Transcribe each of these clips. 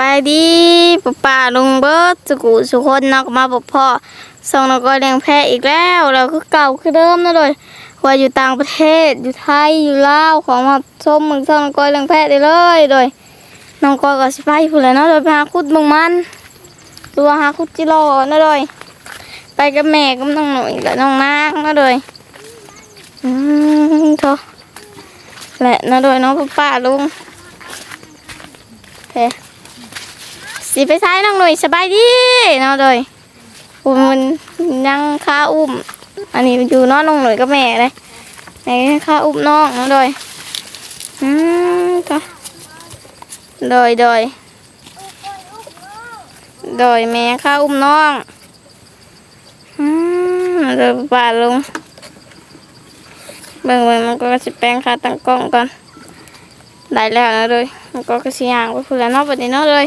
บายดีป้าป่าลุงเบิร์ดสุกุสุคนนักมาบอกพ่อส่งนกอยเลี้ยงแพะอีกแล้วเราคือเก่าคือเดิมนะเลยว่าอยู่ต่างประเทศอยู่ไทยอยู่ลาวของมาส้มมึงส่งนกอยเลี้ยงแพะได้เลยโดยน้องกอยก็สิไปผู้นแหละเนาะโดยไปหาคุดเมึงมันตัวหาคุดจิโร่นะโดยไปกับแม่กับน้องหนุ่ยและน้องนางนะโดยอืมเถอะแหละนะโดยน้องป้าป่าลุงเพ สิไปซ้ายน้องหน่อยสบายดีเนาะเลยอุ้มมันยังค้าอุ้ม อันนี้อยู่นอนน้องหน่อยกับแม่เลยไหนค้าอุ้มน้องเนาะเลยอืมก็โดยโดยโดยแม่ค้าอุ้มน้องอืมเดี๋ยวป่าลงเบิ่งเบิ่งมันก็จะแปลงค่าตั้งกล้องก่อนได้แล้วนะเลยมันก็กระสียางไปพูดแล้วนอกประเด็นเนาะเลย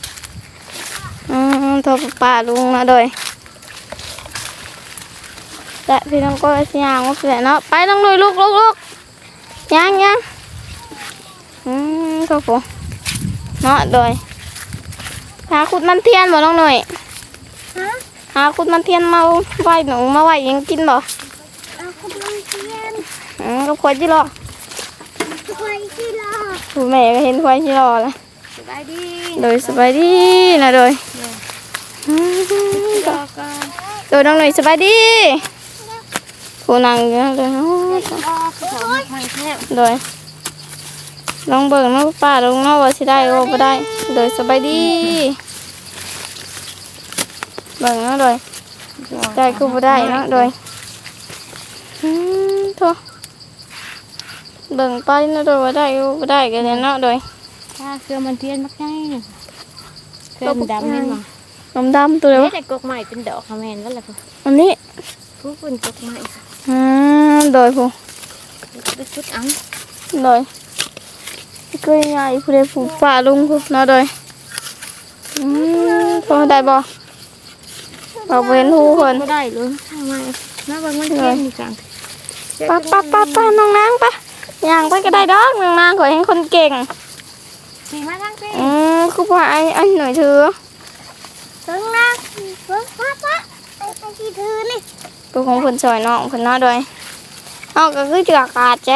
ระสียางมาผิดแล้วเนาะและเพี่น้องหน่อยเนาะเลยพูดพูดพูดเลยไปพูดแล้วพูดเนาะปะป่าลงอืมโทษ nó bà luôn nó bị lại thì ừ, thôi bà luôn nó rồi lại thì nó coi xe hàng nó phải nó bay nó nuôi lúc lúc lúc nhang nhang ừ, thôi phụ nó rồi há cút man thiên vào nó nuôi há cút man thiên mau vai nó mau vai ยังกินบ่เอาคุณลุงเทียนอืมก็ควายจิรอไว้ที่รอผู้แม่ก็เห็นควายจิรอแล้วสบายดี โดยสบายดีนะโดยอืมรอก่อน โดยน้องหน่อยสบายดีผู้นั่งอยู่นะโดยโอ้ยรอเขาไม่แทบโดยลองเบิ่งเนาป้าลองเนาะว่าสิได้โอ้บ่ได้ โดยสบายดี เบิ่งเนาะโดยได้คือบ่ได้เนาะโดยอืมโถเบิ่งไปเนาะโดยว่าได้โอ้บ่ได้ก็ได้เนาะโดยถ้าเครื่องมันเทียนมักง่ายเครื่องดำนี่มา น้ำดำตัวเดียวแต่กกใหม่เป็นดอกคาเมนแล้วล่ะค่ะอันนี้ผู้เป็นกกใหม่อืมโดยผู้เป็นชุดอังโดยก็ยังไงผู้ใดผู้ป่าลุงผู้เนาะโดยอืมพอได้บ่เอาเว้นหูเพิ่นก็ได้เลยทำไมน้าบางมันเทียนมีจังป้าป้าป้าป้าน้องนางป้าย่างไปก็ได้ดอกน้องนางขอให้คนเก่งมีมาทั้งปีอืมคือว่าไอ้ไอ้หน่อยเถือถึงนะ ถึงป้าป้าไอ้ไอ้ที่ถือนี่กูของเพิ่นซอยน้องเพิ่นเนาะโดยเอาก็คือเจือกกาดแ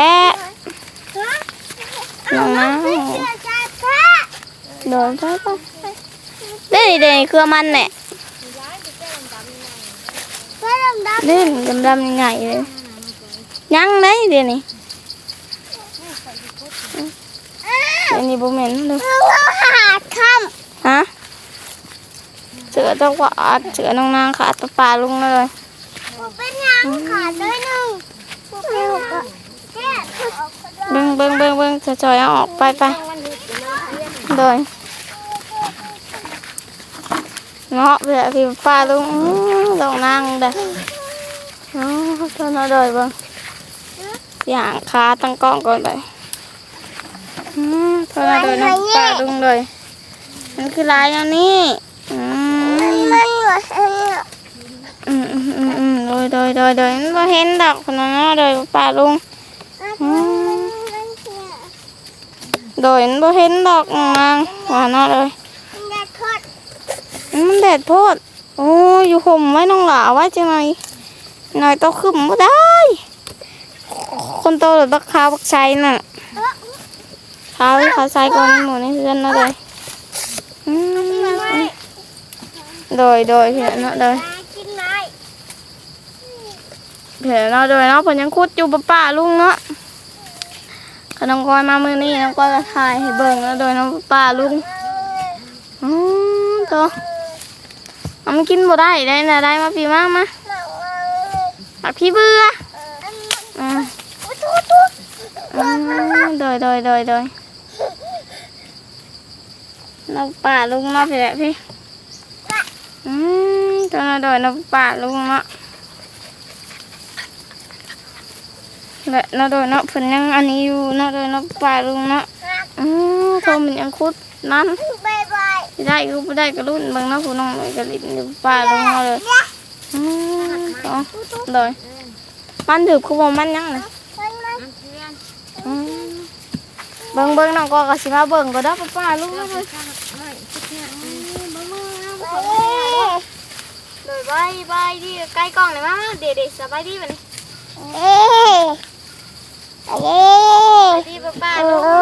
เสือเจ้ากวาดเสือน้องนางขาดตะปลาลุงเลยำเป็นยังขาดด้วยหนึ่งเป็นก็แค่เบิ้งเบิ้งเบิ้งเบิ้งจะจอยเอาออกไปไปโดยเงาะเพื่อพี่ปลาลุงอื้อลงนางเด้อเนาะตัวน้อยโดยเบิ้งอย่างขาตั้งกล้องก่อนเลยอืมตัวน้อยโดยน้องปลาลุงเลยมันคือลายอันนี้อืม มันเหมือนอันนี้ อืมอืมอืมอืมโด ยโดยโดยโดยมันบ่เห็นดอกคนนั้นเนาะโดยปลาลุงอืมโดยมันบ่เห็นดอกนางว่าเนาะเลยแดดทอดอืมมันแดดโพดโอ้ยอยู่ห่มไว้น้องหลาไว้จังไงหน่อยโตขึ้นบ่ได้ คนโตหรือบักขาวบักชัยน่ะขาวขาวชัยก่อนหมู่ในเพื่อนเนาะเลยอืมโดยโดยเพื่อนเนาะโดยกินไหม เพื่อนเนาโดยเนาะเพิ่นยังคุดอยู่ปะป้าลุงเนาะขนมกอยมามื้อนี้น้องกอยก็ถ่ายให้เบิ่งเนาะโดยน้องป้าลุงอืมโตเอามันกินบ่ได้ได้นะได้มาพี่มามามาพี่เบื่ออืมอืมโดยโดยโดยโดยน้องป่าลุงมาพี่แหละพี่อืมตัวน่ะโดยน้ำป่าลุงเนาะ และน่ะโดยเนาะเพิ่นยังอันนี้อยู่น่ะโดยน้ำป่าลุงเนาะอืมโทมันยังคุดนั่นบายบายสิได้ก็บ่ได้ก็รุ่นบิ่งเนาะผู้น้องเลยก็ลิ้นอยู่ป่าลุงเอาเลยอืมเอาโดยมันถือคือบ่มันยังน่ะอืมเบิ่งเบิ่งน้องก็ก็สิมาเบิ่งก็ได้ป้าลุงเลยเลยบายบายดีใกล้กล้องเลยมาเด็ดๆสบายดีบัดนี้ เอ๊ะเอ๊สะบายดีป้าป้าเอลุงอ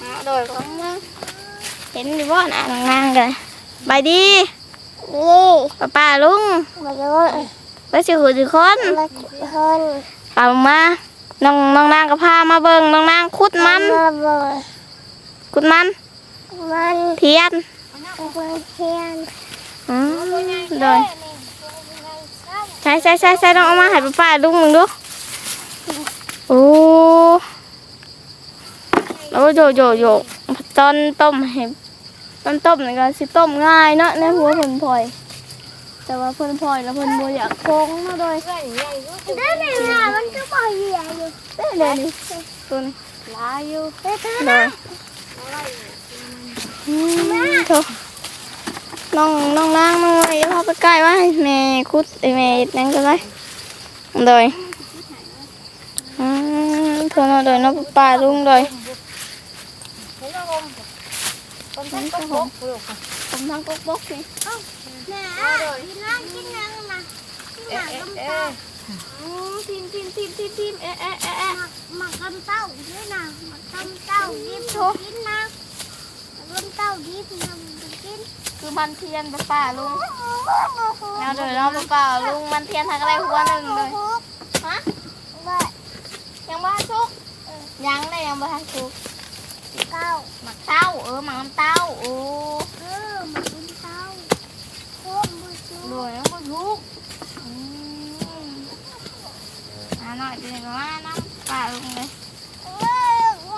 เอาโดยของมึงเห็นอยู่บ่น่ะนางๆกันบายดีนี่ป้าป้าลุงมาดูไปสิหูสิคนมาคนป้าลงมาน้องน้องนางก็พามาเบิ่งน้องนางขุดมันมาบ่ขุดมัน มันเทียนมันเทียนอืมโดยใช่ใช่ใช่ใช่ต้องเอามาให้ป้าป้าลุงมึงดู โอ้โอ้โยโยโยตอนต้มให้ตอนต้มนี่ก็สิต้มง่ายเนาะในหัวเพิ่นพลอย แต่ว่าเพิ่นพลอยแล้วเพิ่นบ่อยากโค้งเนาะโดยได้ไหมล่ะมันก็บ่ใหญ่อยู่เด้เลยนี่ตัวนี้ลายอยู่เด้ยอืมโถน้องน้องนางน้องอะไรพาไปใกล้ไว้แม่คุดไอ้แม่เฮ็ดหยังก็ได้โดย มโทนเอาโดยน้องป้าลุงโดยผมทั้งกบกผมทั้งกบกนี่แม่กินน้ำกินน้ำมากินเอ๊ะน้ำเอ๊ะน้ำเอ๊ะตาอืมทีมทีมทีมทีมทีมเอ๊ะเอ๊ะเอ๊ะหมักลำเต้าด้วยนะหมักลำเต้าดิบกินนะลำเต้าดิบนำกินคือมันเทียนป้าป้าลุงเอาโดยน้องป้าป้าลุงมันเทียนทางอะไรหัวหนึ่งเลย ยังบ้านชุกยังได้ยังบ้านชุกเต้าหมักเต้าเออหมักน้ำเต้าโอ้เออหมักลำเต้าโคมบุษรวยยังบ้านชุกอืมอ่าหน่อยเป็นยังไงว่าน้ำปลาลงเลย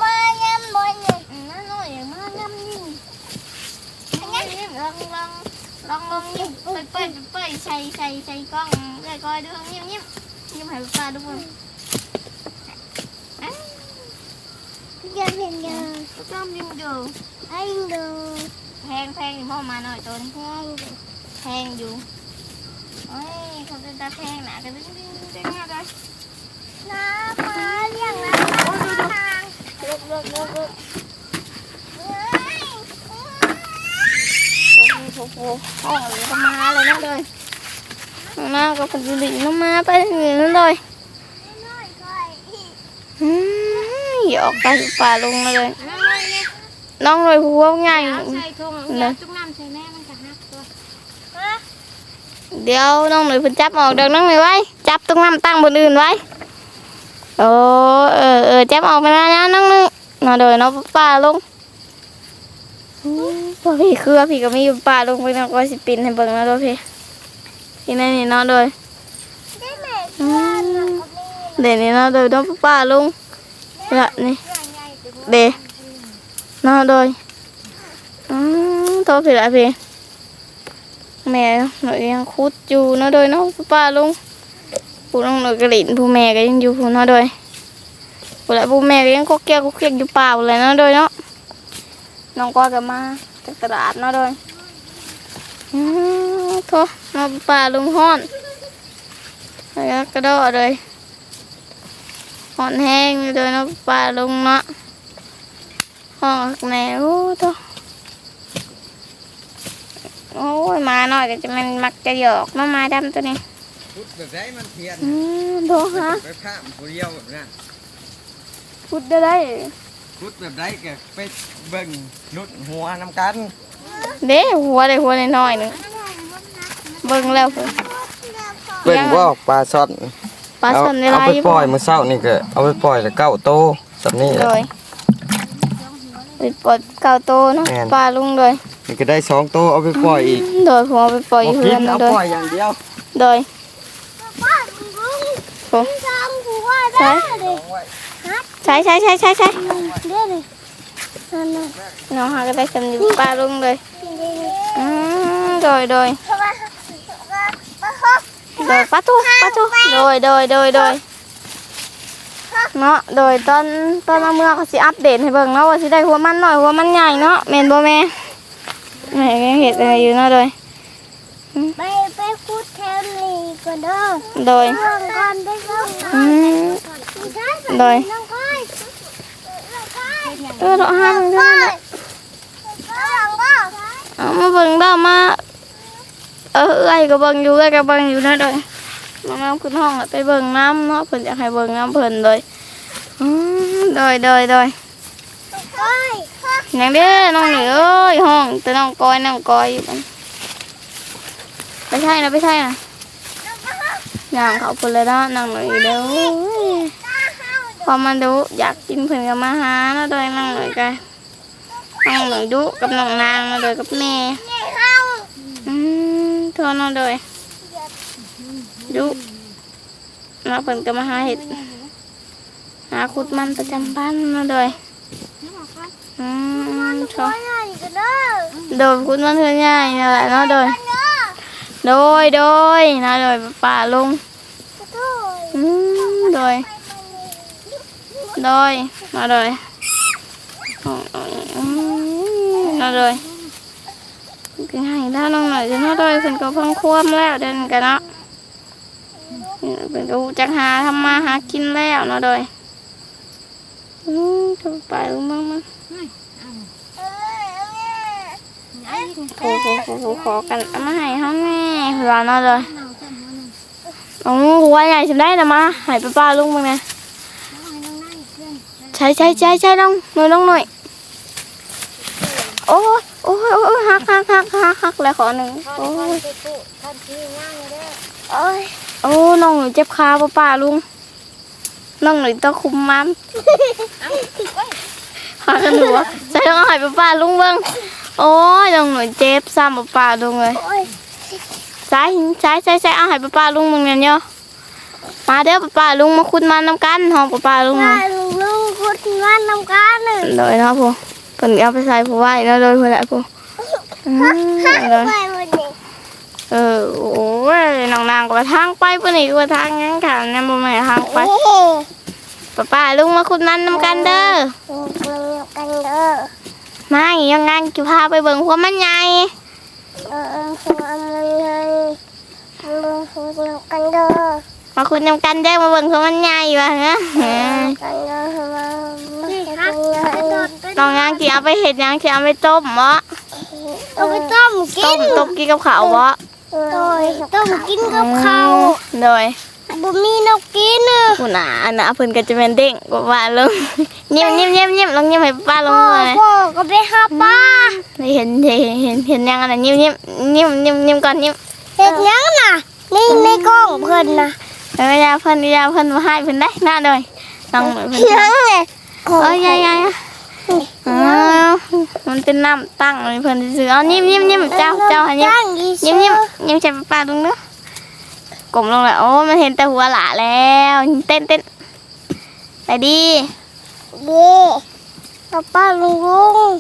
มาเยี่ยมบ่อยเลยอืมน้าหน่อยอย่างมากน้ำนิ่มน้ำนิ่มลองลองลองลองยิ้มเปิดเปิดเปิดใส่ใส่ใส่กล้องเลยก้อยดูยิ้มยิ้มยิ้มให้ปลาดูมั้ งจะเป็นยังก็ต้องยิ้มดูไอ้ดูแพงแพงอยู่พ่อมาหน่อยตัวนี้แพงแพงอยู่เอ้ยเขาจะตาแพงห นากันดึงดึงดึงมาเลยน้ำมาเลี้ยงน้ำทางลุกลุกลุกลุกเฮ้ยโอ้โหโอ้โหห้องเลยก็มาเลยนะเลยข้างหน้าก็เป็นดินน้ำมาไปอย่างนี้นั่นเลยน้อยค่อยอืมหยอกไปป่าลงมาเลย น้องเลยหัวง่ายใส่ถุงยาจุกน้ำใส่แม่มันจะหักตัวเดี๋ยวน้องหน่อยเพิ่นจับออกเดี๋ยวน้องหน่อยไว้ จับตรงน้ำตั้งบนอื่นไว้โอ้เออเออจับออกไปแล้วนะน้องหนึงมาเดี๋ยวน้องป่าลงอืมพอพี่คือว่าพี่ก็มีอยู่ป่าลงไปน้องก็สิปินให้เบิ่งนะด้วยพี่พี่นั่นนี่เน้องโดยได้ไหมอืเพื่อนมมันก็มีเดี๋ยวนี้เน้องโดยน้องป่าลง ละนี่เรื่องใหญ่ตัวเดน้อโดยอืมโทษพี่ละพี่แม่หนูยังคุดอยู่เนาะโดยเน้องป่าลุงผู้น้องหนูกระลิ่นผู้แม่ก็ยังอยู่ผู้นาะโดยผู้ละผู้แม่ก็ยังก็แก้วก็เกียกอยู่เปล่าเลยเนาะโดยเนาะน้องก็จะมาจากตลาดเนาะโดยอืมโทษมาป่าลุงห้อนแล้วกระโดดเลย ห้อนแห้งอยู่โดยเนาะป่าลงเนาะห้องแม่โอ้ตัวโอ้ยมาหน่อยก็จะมันมักจะหยอกมามาดำตัวนี้พุดแบบไรมันเทียนอืมโทฮะไปข้ามผู้เดียวแบบนั้นพูดได้ได้พุดแบบไรก็ไปเบิ่งนุดหัวน้ำกัน เด้หัวเลยหัวเลยน้อยๆหนึงเบิ่งแล้วเพิ่นเบิ่งว่าปลาซ่อน ปลาเอาสนในเอาลายไปอยู่ปล่อยมื้อเช้านี่ก็เอาไปปล่อยแล้วเก้าโตสำนี้แหเลละยไปปล่อยเก่าโตเนาะแม่น ปลาลุงเลยนี่ก็ได้สองโตเอาไปปล่อยอีกโดยหัวไปปล่อยอยู่บ่เฮืกิอนนเอาโดปล่ยอยอย่างเดียว โดยป้ามึงรู้โอ้ทำกูว่าได้เลยใช่ใช่ใช่ใช่ใช่เด้เลยนั่นน่ะน้องหาก็ได้สำอยู่ปลาลุงเลยเด้เลยอืมโดยโดย เพราะว่าเพราะว่า โดยปะทุปะทุโดยโดยโดยโดยเนาะโดยตอนตอนมาเมื่อเขาสิอัปเดตให้เบิ่งเนาะว่าสิได้หัวมันหน่อยหัวมันใหญ่เนาะแม่นบ่แม่แม่ยังเห็ดอะไรอยู่เนาะโดยไปไปพูดแทนลีก่อนเด้อโดยเรื่องก่อนได้เรื่องก่อนอืมใช่โดยน้องก้อยน้องก้อยเออเราห้ามก้กัอนยนะน้องก้อยเอามาเบิ่งเด้อมา เออเอ้ยก็เบิ่งอยู่เอ้ยก็เบิ่งอยู่เนาะโดยมาน้ำขึ้นห้องไปเบิ่งน้ำเนาะเพิ่นอยากให้เบิ่งน้ำเพิ่นเลยอืมโดยโดยโดยก้อยยังเด้อน้องหนี่เอ้ยห้องแต่น้องกอยน้องกอยอยู่กันไม่ใช่นะไม่ใช่นะอย่างเขาเพิ่นเลยเนาะน้องหนี่เด้อพอมันดูอยากกินเพิ่นก็มาหาเนาะโดยน้องหนี่กันน้องหนี่ดุกับน้องนางเนาะโดยกับแม่ โทษเนาะโดยดุมาเพิ่นก็มาหาเห็ด หาขุดมันประจำบ้านเนาะโดยอืมโทก้อษยใหญ่กันเด้อโดยคุณมันเทือนใหญ่นั่แหละเนาะโดยโดยโดยนะโดยป่าลุงโอ้ยอืมโดยโดยมาโดยอืมนะโดย กินให้ได้น้องหน่อยจะเนาะโดยเป็นก็เพิ่งคว่มแล้วเดินกันเนาะเป็นดูจักหาทำมาหากินแล้วเนาะโดยอืมถูกไปลุงมั่งมั้งโอ้โหโอ้โหขอกันมาให้เขาแน่เผื่อเนาะโดยโอ้หัวใหญ่ฉันได้นะมาใหายไปป้าลุงมึงนะใช่ใช่ใช่ใช่น้องหน่อยน้องหน่อยโอ้ โอ้ยโอ้ยหักหักหักหักหักแล้วขอหนึ่งโอ้ยท่านที่ย่างเด้อโอ้ยโอ้น้องหน่อยเจ็บขาป้าป้าลุงน้องหน่อยต้องคุมมัมหากันดูวะใส่ต้องเอาใหายไปป้าลุงเบิ้งโอ้ยน้องหน่อยเจ็บซ้ำป้าป้าลุงเลยโอ้ยใช่ใช่ใช่ใช่เอาใหายป้าป้าลุงมึงเนี่ยเนาะมาเด้อป้าป้าลุงมาคุดมันน้ำกันห้องป้าป้าลุงว่าน่ะลุงลุงคุดมันนำกันน่ะโดยเนาะผู้ เพิ่นเอาไปใส่ผู้ไว้เนาะโดยเพิ่นแหละผู้อืมฮะโดยไปวันนี้เออโอ้ยน้องนางก็ไปทางไปปุ่นนี่ก็ไปทางงั้นค่ะนั่นบ่แม่นทางไปเฮ้ยป้าป้าลุงมาคุดมันนำกันเด้อลุงลุงกันเด้อมาอีหยังงานจะพาไปเบิ่งหัวมันใหญ่เออลุงเอามันเลยลุงคุดกันเด้อมาคุดนำกันเด้อมาเบิ่งหัวมันใหญ่ว่ะฮะเออกันเด้อมา มากันเด้อน้องนางสิเอาไปเฮ็ดหยังสิเอาไปต้มบ่เอาไปต้มกิต้นมต้มกินกับข้าวบ่โดยต้มกินกับข้าวโดยบ่มีนกกินน่ะผู้หนาอันน่ะเพิ่นก็จะเป็นเด้งกว่าว่าลุงยิ้มยิ้มยิ้มยิ้มลองยิ้มให้ป้าลงพ่อมาเลยพ่อก็ไปหาปลาเห็นเห็นเห็นเห็นยังอันนั้นยิ้มยิ้มยิ้มยิ้มยิ้มก่อนยิ้มเฮ็ดหยังน่ะนี่ในกล้องเพิ่นน่ะเออยาเพิ่นยาเพิ่นมาให้เพิ่นได้หน้าโดยน้องเพิ่นหยังไง เอ้ยยายยายอ๋อมันเป็นน้ำตั้งเลยเพิ่นซื้อเอายิ้มยิ้มยิ้มเจ้าเจ้าให้ยิ้มจ้างอียิ้มยิ้มยิ้มใส่ป้าลุงเด้อกลมลงแล้วโอ้มันเห็นแต่หัวหละแล้ว เต้นเต้นไปดีเด้ป้าป้าลุงลุง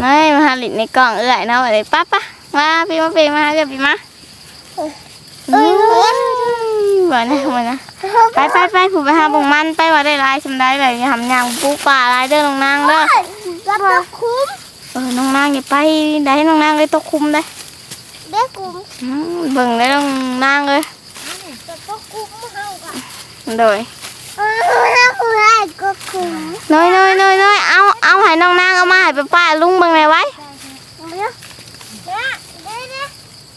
เฮ้ยมาหาหลินในกล่องเอื้อยเนาะไปเลยป้าป้ามาพี่มาพี่มาเดี๋ยวพี่มาเอ้ย บ่นะบ่นะไปไปไปผูไปหาบงมันไปว่าได้หลายชำได้เลยอย่าทำยางปูป่าหลายเด้อน้องนางเด้อรับตะคุ้มเออน้องนางอย่าไปได้น้องนางเลยตกคุมได้เด้คุ้มอืมเบิ่งได้น้องนางเลยตะคุ้มเฮาก่อนโดยเออเฮาให้ก็คุ้มน้อยน้อยน้อยน้อยเอาเอาให้น้องนางเอามาให้ป้าป้าลุงเบิ่งไหนอยไว้ เด้อเด้อเด้อเด้อ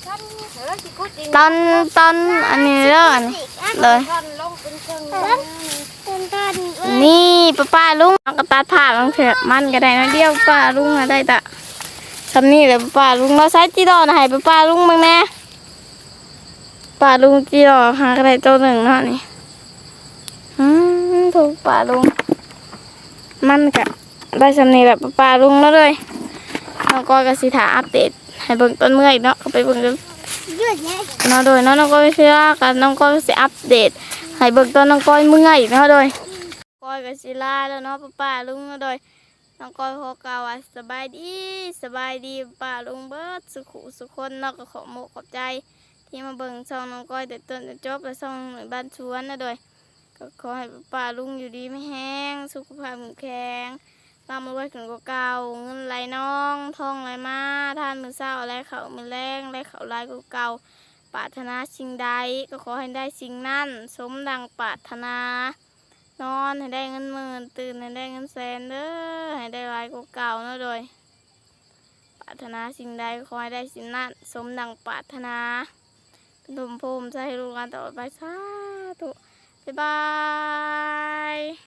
กัน เออสิกุดอีก ตอนตอนอันนี้เด้ออันนี้เลยท่อนลงเป็นเครื่องเด้อต้นต้นเอ้ยนี่ป้าป้าลุงเอากระตัดผ้าลงเถอะมันก็ได้น้อยเดียวป้าลุงอะได้แต่ทำนี่เลยป้าป้าลุงเราใช้จีดอนให้ป้าป้าลุงเบิ่งแน่ป้าลุงจีดอหากระได้ตัวหนึ่งเนาะนี่อืมถูกป่าลุงมันกะได้สำเนีแหละป่าลุงแล้วเลยน้องก้อยก็สิถาอัปเดตให้เบิ่งต้นเมื่อยเนาะก็ไปเบิ่งกัน เยอะแยะเนาะโดยน้องก้อยเชื่อกันน้องก้อยสิอัปเดตให้เบิ่งต้นน้องก้อยเมื่อยเนาะโดยก้อยก็สิลาแล้วเนาะป้าลุงเนาะโดยน้องก้อยขอกาวาสบายดีสบายดีป้าลุงเบิดสุขุสุขคนเนอกก็ขอโมกขอบใจที่มาเบิ่งช่องน้องก้อยแต่ต้นจบและช่องหน่วยบ้านชวนนะโดยก็ขอให้ป้าลุงอยู่ดีไม่แห้งสุขภาพแข็ง แข็งร่ำรวยถึงกว่าเก่าเงินไหลน้องทองไหลมาท่านมือเศร้าและเขามือแรงและเขาไหลกว่าเก่าปรารถนาสิ่งใดก็ขอให้ได้สิ่งนั้น สมดังปรารถนา นอนให้ได้เงินหมื่นตื่นให้ได้เงินแสนเด้อให้ได้ลายกว่าเก่าเนาะโดยปรารถนาสิ่งใดก็ขอให้ได้สิ่งนั้น สมดังปรารถนาเป็นถุมภูมิใจให้ลูกหลานต่อไปสาธุบ๊ายบาย